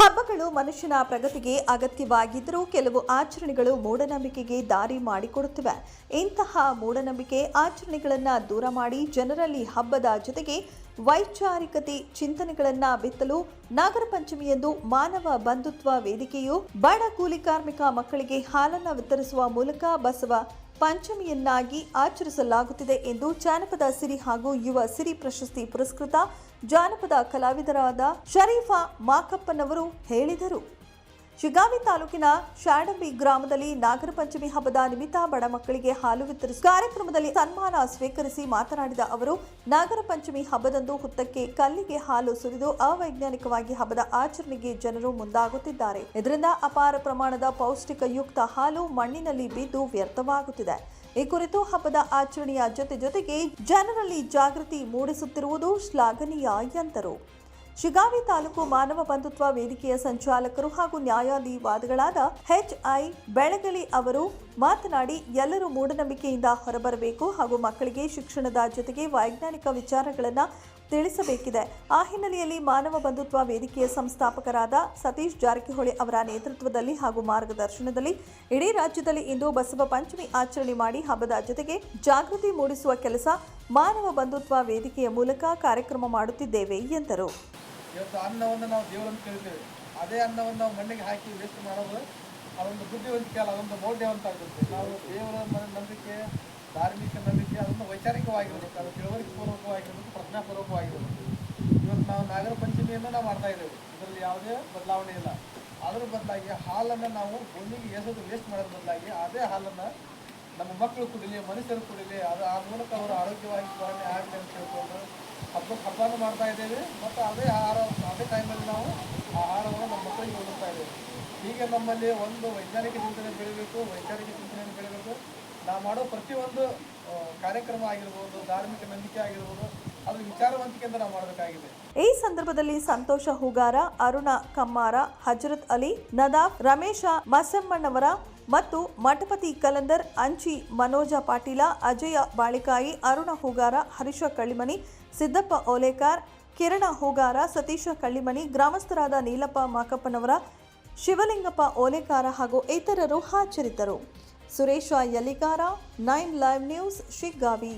ಹಬ್ಬಗಳು ಮನುಷ್ಯನ ಪ್ರಗತಿಗೆ ಅಗತ್ಯವಾಗಿದ್ದರೂ ಕೆಲವು ಆಚರಣೆಗಳು ಮೂಢನಂಬಿಕೆಗೆ ದಾರಿ ಮಾಡಿಕೊಡುತ್ತಿವೆ. ಇಂತಹ ಮೂಢನಂಬಿಕೆ ಆಚರಣೆಗಳನ್ನು ದೂರ ಮಾಡಿ ಜನರಲ್ಲಿ ಹಬ್ಬದ ಜೊತೆಗೆ ವೈಚಾರಿಕತೆ ಚಿಂತನೆಗಳನ್ನ ಬಿತ್ತಲು ನಾಗರ ಪಂಚಮಿಯಂದು ಮಾನವ ಬಂಧುತ್ವ ವೇದಿಕೆಯು ಬಡ ಕೂಲಿ ಕಾರ್ಮಿಕ ಮಕ್ಕಳಿಗೆ ಹಾಲನ್ನು ವಿತರಿಸುವ ಮೂಲಕ ಬಸವ ಪಂಚಮಿಯನ್ನಾಗಿ ಆಚರಿಸಲಾಗುತ್ತಿದೆ ಎಂದು ಜಾನಪದ ಸಿರಿ ಹಾಗೂ ಯುವ ಸಿರಿ ಪ್ರಶಸ್ತಿ ಪುರಸ್ಕೃತ ಜಾನಪದ ಕಲಾವಿದರಾದ ಶರೀಫಾ ಮಾಕಪ್ಪನವರು ಹೇಳಿದರು. ಶಿಗಾವಿ ತಾಲೂಕಿನ ಶಾಡಂಬಿ ಗ್ರಾಮದಲ್ಲಿ ನಾಗರ ಪಂಚಮಿ ಹಬ್ಬದ ನಿಮಿತ್ತ ಬಡ ಮಕ್ಕಳಿಗೆ ಹಾಲು ವಿತರಿಸಿ ಕಾರ್ಯಕ್ರಮದಲ್ಲಿ ಸನ್ಮಾನ ಸ್ವೀಕರಿಸಿ ಮಾತನಾಡಿದ ಅವರು, ನಾಗರ ಪಂಚಮಿ ಹಬ್ಬದಂದು ಹುತ್ತಕ್ಕೆ ಕಲ್ಲಿಗೆ ಹಾಲು ಸುರಿದು ಅವೈಜ್ಞಾನಿಕವಾಗಿ ಹಬ್ಬದ ಆಚರಣೆಗೆ ಜನರು ಮುಂದಾಗುತ್ತಿದ್ದಾರೆ. ಇದರಿಂದ ಅಪಾರ ಪ್ರಮಾಣದ ಪೌಷ್ಟಿಕಯುಕ್ತ ಹಾಲು ಮಣ್ಣಿನಲ್ಲಿ ಬಿದ್ದು ವ್ಯರ್ಥವಾಗುತ್ತಿದೆ. ಈ ಕುರಿತು ಹಬ್ಬದ ಆಚರಣೆಯ ಜೊತೆ ಜೊತೆಗೆ ಜನರಲ್ಲಿ ಜಾಗೃತಿ ಮೂಡಿಸುತ್ತಿರುವುದು ಶ್ಲಾಘನೀಯ ಎಂದರು. ಶಿಗಾವಿ ತಾಲೂಕು ಮಾನವ ಬಂಧುತ್ವ ವೇದಿಕೆಯ ಸಂಚಾಲಕರು ಹಾಗೂ ನ್ಯಾಯಾಧಿವಾದಿಗಳಾದ ಎಚ್ಐ ಬೆಳಗಲಿ ಅವರು ಮಾತನಾಡಿ, ಎಲ್ಲರೂ ಮೂಢನಂಬಿಕೆಯಿಂದ ಹೊರಬರಬೇಕು ಹಾಗೂ ಮಕ್ಕಳಿಗೆ ಶಿಕ್ಷಣದ ಜೊತೆಗೆ ವೈಜ್ಞಾನಿಕ ವಿಚಾರಗಳನ್ನು ತಿಳಿಸಬೇಕಿದೆ. ಆ ಹಿನ್ನೆಲೆಯಲ್ಲಿ ಮಾನವ ಬಂಧುತ್ವ ವೇದಿಕೆಯ ಸಂಸ್ಥಾಪಕರಾದ ಸತೀಶ್ ಜಾರಕಿಹೊಳಿ ಅವರ ನೇತೃತ್ವದಲ್ಲಿ ಹಾಗೂ ಮಾರ್ಗದರ್ಶನದಲ್ಲಿ ಇಡೀ ರಾಜ್ಯದಲ್ಲಿ ಇಂದು ಬಸವ ಪಂಚಮಿ ಆಚರಣೆ ಮಾಡಿ ಹಬ್ಬದ ಜೊತೆಗೆ ಜಾಗೃತಿ ಮೂಡಿಸುವ ಕೆಲಸ ಮಾನವ ಬಂಧುತ್ವ ವೇದಿಕೆಯ ಮೂಲಕ ಕಾರ್ಯಕ್ರಮ ಮಾಡುತ್ತಿದ್ದೇವೆ ಎಂದರು. ಇವತ್ತು ಅನ್ನವನ್ನು ನಾವು ದೇವರನ್ನು ಕರಿತೇವೆ. ಅದೇ ಅನ್ನವನ್ನು ನಾವು ಮಣ್ಣಿಗೆ ಹಾಕಿ ವೇಸ್ಟ್ ಮಾಡೋದು ಅದೊಂದು ಬುದ್ಧಿವಂತಿಕೆ ಅಲ್ಲ ಅದೊಂದು ಮೌಢ್ಯವಂತ ಆಗುತ್ತೆ ನಾವು ದೇವರ ನಂಬಿಕೆ, ಧಾರ್ಮಿಕ ನಂಬಿಕೆ ಅದೊಂದು ವೈಚಾರಿಕವಾಗಿರಬೇಕು. ಅದು ತಿಳುವಳಿಕೆ ಪೂರ್ವಕವಾಗಿರಬೇಕು ಪ್ರಜ್ಞಾಪೂರ್ವಕವಾಗಿರಬೇಕು. ಇವತ್ತು ನಾವು ನಾಗರ ಪಂಚಮಿಯನ್ನು ನಾವು ಮಾಡ್ತಾ ಇದ್ದೇವೆ. ಇದರಲ್ಲಿ ಯಾವುದೇ ಬದಲಾವಣೆ ಇಲ್ಲ. ಅದರ ಬದಲಾಗಿ ಹಾಲನ್ನು ನಾವು ಭೂಮಿಗೆ ಎಸೋದು ವೇಸ್ಟ್ ಮಾಡೋದ್ರ ಬದಲಾಗಿ ಅದೇ ಹಾಲನ್ನು ನಮ್ಮ ಮಕ್ಕಳು ಕುಡಿಲಿ, ಮನುಷ್ಯರು ಕುಡಿಲಿ, ಅದು ಆ ಮೂಲಕ ಅವರು ಆರೋಗ್ಯವಾಗಿ ಸುಧಾರಣೆ ಆಗಲಿ ಅಂತ ಹೇಳ್ಕೊಂಡು ಹಬ್ಬಕ್ಕೆ ಹಬ್ಬನೂ ಮಾಡ್ತಾ ಇದ್ದೇವೆ. ಮತ್ತು ಅದೇ ಆಹಾರ, ಅದೇ ಟೈಮಲ್ಲಿ ನಾವು ಆಹಾರವನ್ನು ನಮ್ಮ ಮಕ್ಕಳಿಗೆ ಒದಗ್ತಾ ಇದ್ದೇವೆ. ಹೀಗೆ ನಮ್ಮಲ್ಲಿ ಒಂದು ವೈಜ್ಞಾನಿಕ ಚಿಂತನೆ ಬೆಳಿಬೇಕು, ವೈಚಾರಿಕ ಚಿಂತನೆ ಬೆಳಿಬೇಕು. ನಾವು ಮಾಡೋ ಪ್ರತಿಯೊಂದು ಕಾರ್ಯಕ್ರಮ ಆಗಿರ್ಬೋದು, ಧಾರ್ಮಿಕ ನಂಬಿಕೆ ಆಗಿರ್ಬೋದು, ಅದು ವಿಚಾರವಂತಿಕೆಯಿಂದ ನಾವು ಮಾಡಬೇಕಾಗಿದೆ. ಈ ಸಂದರ್ಭದಲ್ಲಿ ಸಂತೋಷ ಹುಗಾರ, ಅರುಣ ಕಮ್ಮಾರ, ಹಜರತ್ ಅಲಿ, ನದಾಫ್, ರಮೇಶ ಮಸಮ್ಮಣ್ಣವರ ಮತ್ತು ಮಠಪತಿ ಕಲಂದರ್, ಅಂಚಿ ಮನೋಜ ಪಾಟೀಲ, ಅಜಯ ಬಾಳಿಕಾಯಿ, ಅರುಣ ಹೂಗಾರ, ಹರೀಶ ಕಳ್ಳಿಮನಿ, ಸಿದ್ದಪ್ಪ ಓಲೇಕಾರ್, ಕಿರಣ ಹೂಗಾರ, ಸತೀಶ ಕಳ್ಳಿಮನಿ, ಗ್ರಾಮಸ್ಥರಾದ ನೀಲಪ್ಪ ಮಾಕಪ್ಪನವರ, ಶಿವಲಿಂಗಪ್ಪ ಓಲೇಕಾರ ಹಾಗೂ ಇತರರು ಹಾಜರಿದ್ದರು. Suresh Yalikar nine live news, Shiggavi.